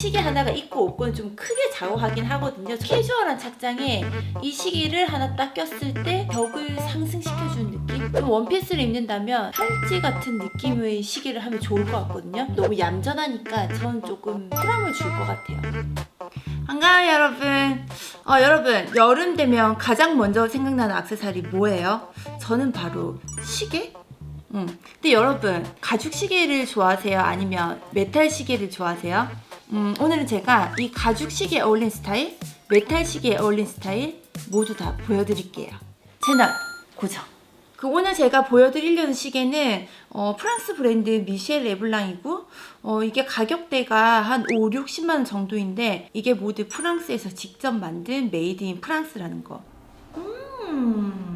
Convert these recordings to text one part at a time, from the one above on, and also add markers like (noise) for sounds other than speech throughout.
시계 하나가 있고 없고는 좀 크게 좌우하긴 하거든요. 캐주얼한 착장에 이 시계를 하나 딱 꼈을 때 벽을 상승시켜주는 느낌? 좀 원피스를 입는다면 팔찌 같은 느낌의 시계를 하면 좋을 것 같거든요. 너무 얌전하니까 저는 조금 쿨함을 줄 것 같아요. 반가워요 여러분. 어, 여러분 여름 되면 가장 먼저 생각나는 악세사리 뭐예요? 저는 바로 시계? 음. 근데 여러분 가죽 시계를 좋아하세요? 아니면 메탈 시계를 좋아하세요? 음, 오늘은 제가 이 가죽 시계에 어울린 스타일, 메탈 시계에 어울린 스타일 모두 다 보여드릴게요. 채널 고정. 그 오늘 제가 보여드리려는 시계는 어, 프랑스 브랜드 미셸 레블랑이고 어, 이게 가격대가 한 5, 60만 원 정도인데 이게 모두 프랑스에서 직접 만든 메이드 인 프랑스라는 거. 음.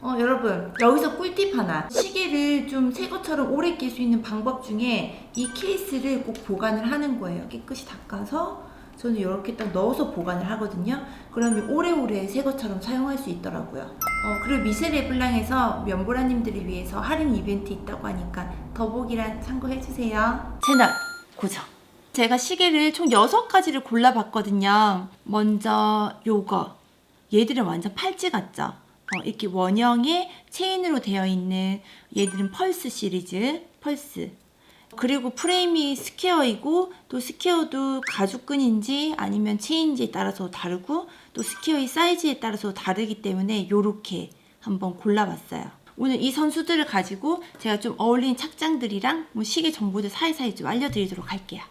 어, 여러분 여기서 꿀팁 하나. 시계를 좀 새 것처럼 오래 낄 수 있는 방법 중에 이 케이스를 꼭 보관을 하는 거예요. 깨끗이 닦아서 저는 이렇게 딱 넣어서 보관을 하거든요. 그러면 오래오래 새 것처럼 사용할 수 있더라고요. 어, 그리고 미셸 레블랑에서 면보라님들을 위해서 할인 이벤트 있다고 하니까 더보기란 참고해주세요. 채널 고정. 제가 시계를 총 6가지를 골라봤거든요. 먼저 요거. 얘들은 완전 팔찌 같죠? 어, 이렇게 원형의 체인으로 되어 있는 얘들은 펄스 시리즈, 펄스. 그리고 프레임이 스퀘어이고 또 스퀘어도 가죽끈인지 아니면 체인지에 따라서 다르고 또 스퀘어의 사이즈에 따라서 다르기 때문에 요렇게 한번 골라봤어요. 오늘 이 선수들을 가지고 제가 좀 어울리는 착장들이랑 뭐 시계 정보들 사이사이 좀 알려드리도록 할게요.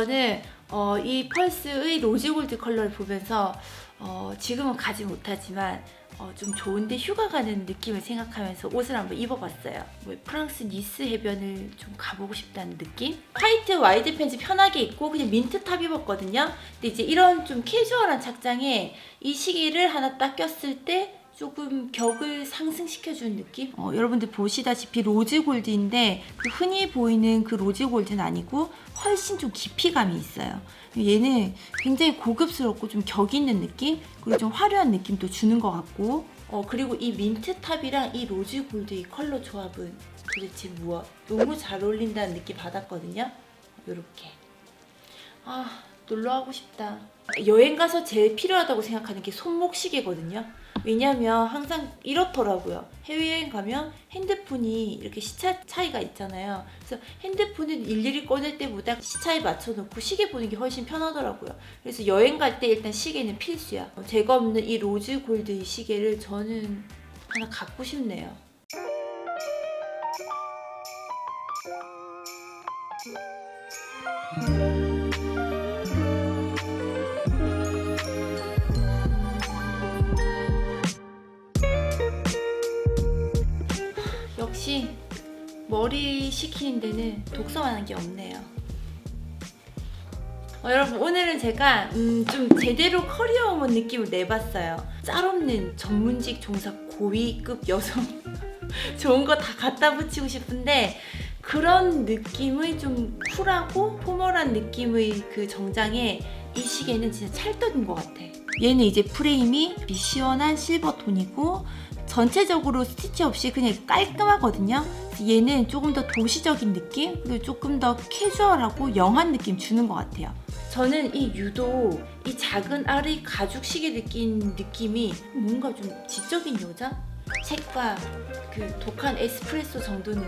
저는 어, 이 펄스의 로즈골드 컬러를 보면서 어, 지금은 가지 못하지만 어, 좀 좋은데 휴가 가는 느낌을 생각하면서 옷을 한번 입어봤어요. 뭐 프랑스 니스 해변을 좀 가보고 싶다는 느낌? 화이트 와이드 팬츠 편하게 입고 그냥 민트 탑 입었거든요. 근데 이제 이런 좀 캐주얼한 착장에 이 시계를 하나 딱 꼈을 때 조금 격을 상승시켜주는 느낌? 어, 여러분들 보시다시피 로즈 골드인데 그 흔히 보이는 그 로즈 골드는 아니고 훨씬 좀 깊이감이 있어요. 얘는 굉장히 고급스럽고 좀 격 있는 느낌? 그리고 좀 화려한 느낌도 주는 것 같고 어, 그리고 이 민트 탑이랑 이 로즈 골드의 컬러 조합은 도대체 무엇? 너무 잘 어울린다는 느낌 받았거든요. 이렇게. 아, 놀러 가고 싶다. 여행 가서 제일 필요하다고 생각하는 게 손목시계거든요. 왜냐면 항상 이렇더라고요. 해외여행 가면 핸드폰이 이렇게 시차 차이가 있잖아요. 그래서 핸드폰을 일일이 꺼낼 때보다 시차에 맞춰놓고 시계 보는 게 훨씬 편하더라고요. 그래서 여행 갈 때 일단 시계는 필수야. 어, 제가 없는 이 로즈 골드 시계를 저는 하나 갖고 싶네요. 머리 식히는 데는 독서만한 게 없네요. 어, 여러분 오늘은 제가 음, 좀 제대로 커리어 우먼 느낌을 내봤어요. 짤 없는 전문직 종사 고위급 여성 (laughs) 좋은 거 다 갖다 붙이고 싶은데 그런 느낌의 좀 쿨하고 포멀한 느낌의 그 정장에 이 시계는 진짜 찰떡인 것 같아. 얘는 이제 프레임이 시원한 실버 톤이고 전체적으로 스티치 없이 그냥 깔끔하거든요. 얘는 조금 더 도시적인 느낌 그리고 조금 더 캐주얼하고 영한 느낌 주는 것 같아요. 저는 이 유독 이 작은 알의 가죽 시계 느낀 느낌이 뭔가 좀 지적인 여자? 책과 그 독한 에스프레소 정도는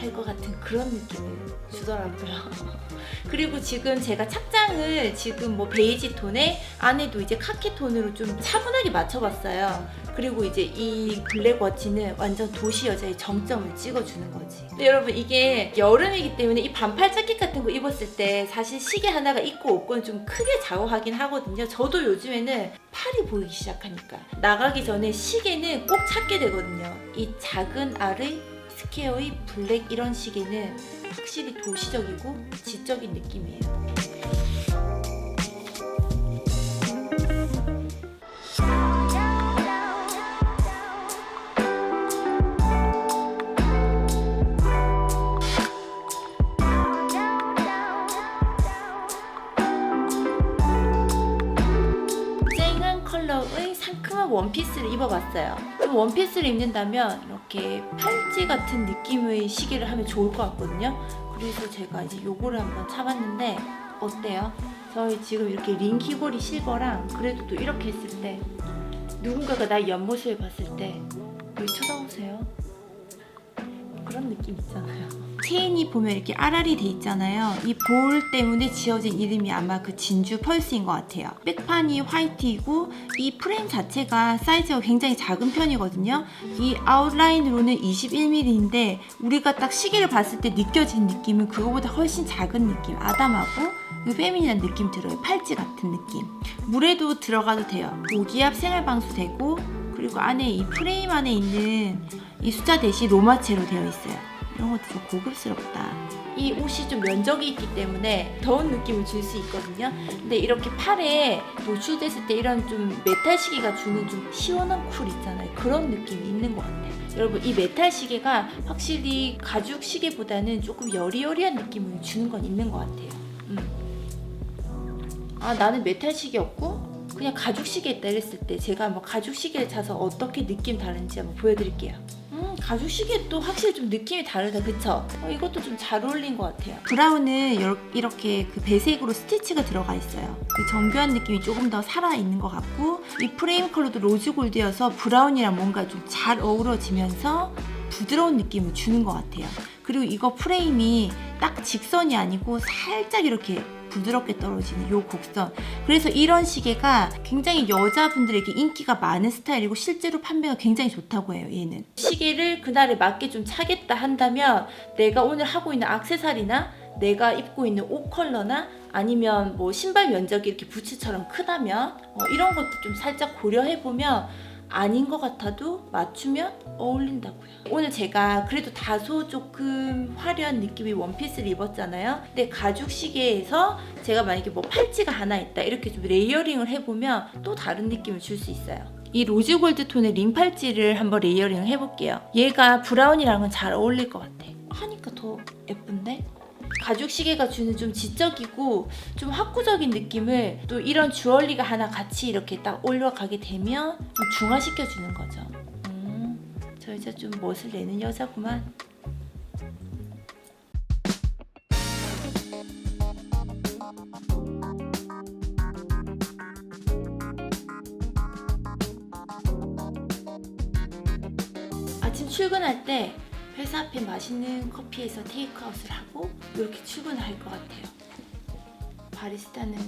할 것 같은 그런 느낌을 주더라고요. (laughs) 그리고 지금 제가 착장을 지금 뭐 베이지 톤에 안에도 이제 카키 톤으로 좀 차분하게 맞춰봤어요. 그리고 이제 이 블랙 워치는 완전 도시 여자의 정점을 찍어주는 거지. 여러분 이게 여름이기 때문에 이 반팔 자켓 같은 거 입었을 때 사실 시계 하나가 있고 없고는 좀 크게 좌우하긴 하거든요. 저도 요즘에는 팔이 보이기 시작하니까 나가기 전에 시계는 꼭 찾게 되거든요. 이 작은 알의 스퀘어의 블랙 이런 시계는 확실히 도시적이고 지적인 느낌이에요. 원피스를 입어봤어요. 좀 원피스를 입는다면 이렇게 팔찌 같은 느낌의 시계를 하면 좋을 것 같거든요. 그래서 제가 이제 요거를 한번 차봤는데 어때요? 저희 지금 이렇게 링 귀걸이 실버랑 그래도 또 이렇게 했을 때 누군가가 나의 옆모습을 봤을 때왜 쳐다보세요? 그런 느낌 있잖아요. 체인이 보면 이렇게 아랄이 돼 있잖아요. 이 볼 때문에 지어진 이름이 아마 그 진주 펄스인 것 같아요. 백판이 화이트이고 이 프레임 자체가 사이즈가 굉장히 작은 편이거든요. 이 아웃라인으로는 21mm인데 우리가 딱 시계를 봤을 때 느껴지는 느낌은 그거보다 훨씬 작은 느낌. 아담하고 그 페미닌한 느낌 들어요. 팔찌 같은 느낌. 물에도 들어가도 돼요. 고기압 생활방수 되고 그리고 안에 이 프레임 안에 있는 이 숫자 대신 로마체로 되어 있어요. 이런 것도 좀 고급스럽다. 이 옷이 좀 면적이 있기 때문에 더운 느낌을 줄 수 있거든요. 근데 이렇게 팔에 노출됐을 때 이런 좀 메탈 시계가 주는 좀 시원한 쿨 있잖아요. 그런 느낌이 있는 것 같아요. 여러분 이 메탈 시계가 확실히 가죽 시계보다는 조금 여리여리한 느낌을 주는 건 있는 것 같아요. 음. 아 나는 메탈 시계 없고 그냥 가죽 시계 이랬을 때 제가 뭐 가죽 시계를 차서 어떻게 느낌 다른지 한번 보여드릴게요. 음, 가죽 시계 또 확실히 좀 느낌이 다르다, 그쵸? 어, 이것도 좀 잘 어울린 것 같아요. 브라운은 여- 이렇게 그 배색으로 스티치가 들어가 있어요. 그 정교한 느낌이 조금 더 살아있는 것 같고, 이 프레임 컬러도 로즈 골드여서 브라운이랑 뭔가 좀 잘 어우러지면서 부드러운 느낌을 주는 것 같아요. 그리고 이거 프레임이 딱 직선이 아니고 살짝 이렇게 부드럽게 떨어지는 요 곡선. 그래서 이런 시계가 굉장히 여자분들에게 인기가 많은 스타일이고 실제로 판매가 굉장히 좋다고 해요, 얘는. 시계를 그날에 맞게 좀 차겠다 한다면 내가 오늘 하고 있는 악세사리나 내가 입고 있는 옷 컬러나 아니면 뭐 신발 면적이 이렇게 부츠처럼 크다면 어, 이런 것도 좀 살짝 고려해보면 아닌 것 같아도 맞추면 어울린다고요. 오늘 제가 그래도 다소 조금 화려한 느낌의 원피스를 입었잖아요. 근데 가죽 시계에서 제가 만약에 뭐 팔찌가 하나 있다 이렇게 좀 레이어링을 해보면 또 다른 느낌을 줄 수 있어요. 이 로즈 골드 톤의 링 팔찌를 한번 레이어링을 해볼게요. 얘가 브라운이랑은 잘 어울릴 것 같아. 하니까 더 예쁜데? 가죽 시계가 주는 좀 지적이고 좀 학구적인 느낌을 또 이런 주얼리가 하나 같이 이렇게 딱 올려가게 되면 좀 중화시켜 주는 거죠. 음, 저 이제 좀 멋을 내는 여자구만. 아침 출근할 때 회사 앞에 맛있는 커피에서 테이크아웃을 하고 이렇게 출근을 할것 같아요. 바리스타는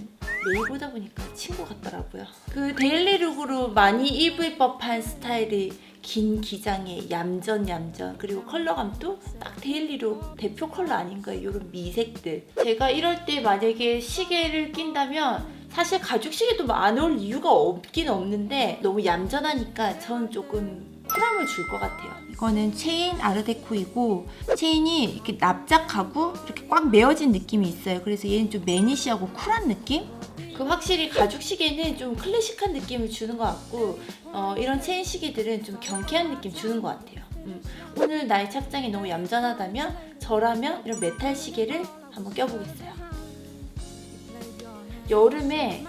매일 보다 보니까 친구 같더라고요. 그 데일리룩으로 많이 입을 법한 스타일의 긴 기장에 얌전 얌전 그리고 컬러감도 딱 데일리룩 대표 컬러 아닌가요? 이런 미색들. 제가 이럴 때 만약에 시계를 낀다면 사실 가죽 시계도 뭐안 어울 이유가 없긴 없는데 너무 얌전하니까 전 조금 쿨함을 줄 것 같아요. 이거는 체인 아르데코이고 체인이 이렇게 납작하고 이렇게 꽉 메어진 느낌이 있어요. 그래서 얘는 좀 매니시하고 쿨한 느낌? 그 확실히 가죽 시계는 좀 클래식한 느낌을 주는 것 같고 어, 이런 체인 시계들은 좀 경쾌한 느낌 주는 것 같아요. 음, 오늘 나의 착장이 너무 얌전하다면 저라면 이런 메탈 시계를 한번 껴보겠어요. 여름에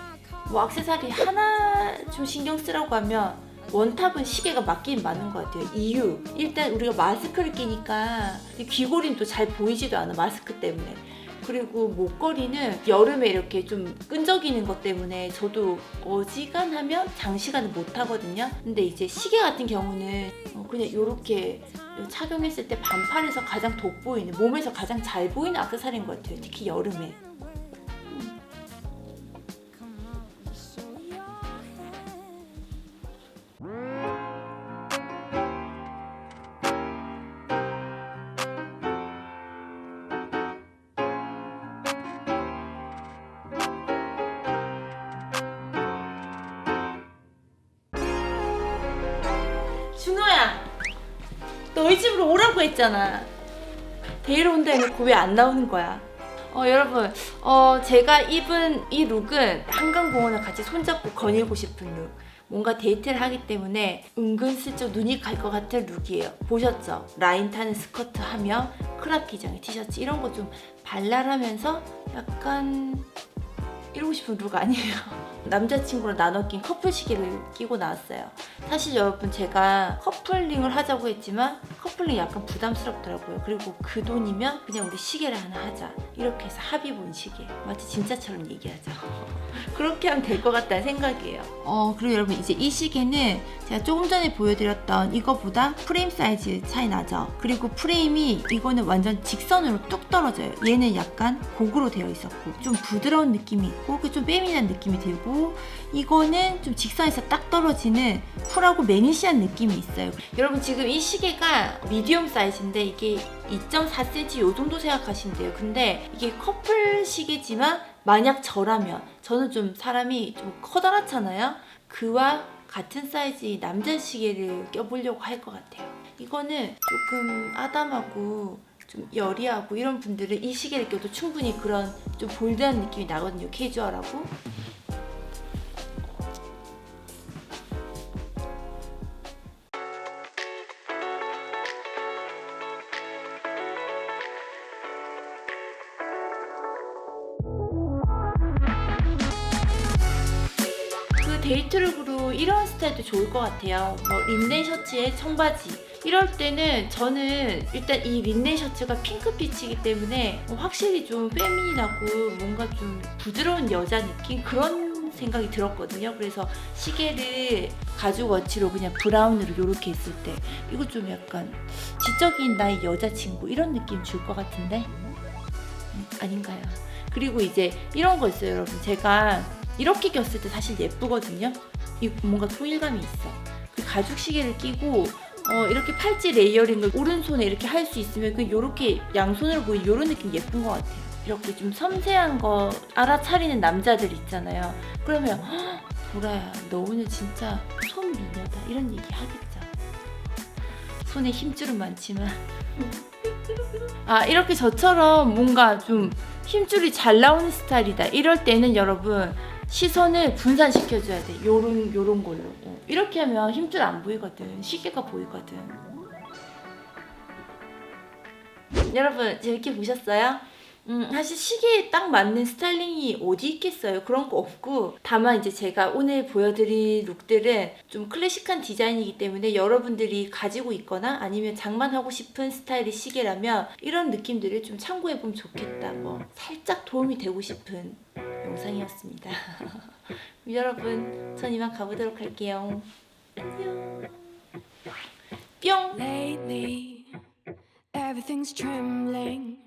뭐 액세서리 하나 좀 신경 쓰라고 하면 원탑은 시계가 맞긴 맞는 것 같아요. 이유 일단 우리가 마스크를 끼니까 귀걸이는 또 잘 보이지도 않아 마스크 때문에. 그리고 목걸이는 여름에 이렇게 좀 끈적이는 것 때문에 저도 어지간하면 장시간을 못 하거든요. 근데 이제 시계 같은 경우는 어, 그냥 이렇게 착용했을 때 반팔에서 가장 돋보이는 몸에서 가장 잘 보이는 액세서리인 것 같아요. 특히 여름에. 오라고 했잖아. 데이러 온다 해놓고 왜 안 나오는 거야? 어 여러분, 어 제가 입은 이 룩은 한강공원을 같이 손잡고 거닐고 싶은 룩. 뭔가 데이트를 하기 때문에 은근슬쩍 눈이 갈 것 같은 룩이에요. 보셨죠? 라인 타는 스커트 하며 크랍 기장의 티셔츠 이런 거 좀 발랄하면서 약간 이러고 싶은 룩 아니에요? (laughs) 남자친구랑 나눠 낀 커플 시계를 끼고 나왔어요. 사실 여러분 제가 커플링을 하자고 했지만 커플링 약간 부담스럽더라고요. 그리고 그 돈이면 그냥 우리 시계를 하나 하자. 이렇게 해서 합의 본 시계. 마치 진짜처럼 얘기하죠. (laughs) 그렇게 하면 될 것 같다는 생각이에요. 어, 그리고 여러분 이제 이 시계는 제가 조금 전에 보여드렸던 이거보다 프레임 사이즈 차이 나죠. 그리고 프레임이 이거는 완전 직선으로 뚝 떨어져요. 얘는 약간 곡으로 되어 있었고 좀 부드러운 느낌이 있고 그좀 빼미난 느낌이 들고 이거는 좀 직선에서 딱 떨어지는 쿨하고 매니시한 느낌이 있어요. 여러분 지금 이 시계가 미디엄 사이즈인데 이게 2.4cm 요 정도 생각하시면 돼요. 근데 이게 커플 시계지만 만약 저라면 저는 좀 사람이 좀 커다랗잖아요. 그와 같은 사이즈의 남자 시계를 껴보려고 할 것 같아요. 이거는 조금 아담하고 좀 여리하고 이런 분들은 이 시계를 껴도 충분히 그런 좀 볼드한 느낌이 나거든요. 캐주얼하고. 스타일도 좋을 것 같아요. 뭐 린넨 셔츠에 청바지. 이럴 때는 저는 일단 이 린넨 셔츠가 핑크빛이기 때문에 뭐 확실히 좀 페미닌하고 뭔가 좀 부드러운 여자 느낌 그런 생각이 들었거든요. 그래서 시계를 가죽 워치로 그냥 브라운으로 이렇게 했을 때 이거 좀 약간 지적인 나의 여자친구 이런 느낌 줄 것 같은데 음, 아닌가요? 그리고 이제 이런 거 있어요, 여러분. 제가 이렇게 꼈을 때 사실 예쁘거든요. 이 뭔가 통일감이 있어. 그 가죽 시계를 끼고 어, 이렇게 팔찌 레이어링을 오른손에 이렇게 할 수 있으면 그 요렇게 양손으로 보이는 요런 느낌 예쁜 것 같아요. 이렇게 좀 섬세한 거 알아차리는 남자들 있잖아요. 그러면 "헉, 보라야 너 오늘 진짜 손 미녀다 이런 얘기 하겠죠. 손에 힘줄은 많지만 아 이렇게 저처럼 뭔가 좀 힘줄이 잘 나오는 스타일이다. 이럴 때는 여러분 시선을 분산시켜줘야 돼. 요런 요런 걸로. 어, 이렇게 하면 힘줄 안 보이거든. 시계가 보이거든. 여러분 재밌게 보셨어요? 음, 사실 시계에 딱 맞는 스타일링이 어디 있겠어요? 그런 거 없고 다만 이제 제가 오늘 보여드릴 룩들은 좀 클래식한 디자인이기 때문에 여러분들이 가지고 있거나 아니면 장만하고 싶은 스타일의 시계라면 이런 느낌들을 좀 참고해보면 좋겠다. 뭐 살짝 도움이 되고 싶은 영상이었습니다. (laughs) 여러분 전 이만 가보도록 할게요. 안녕. 뿅. Lately, everything's trembling.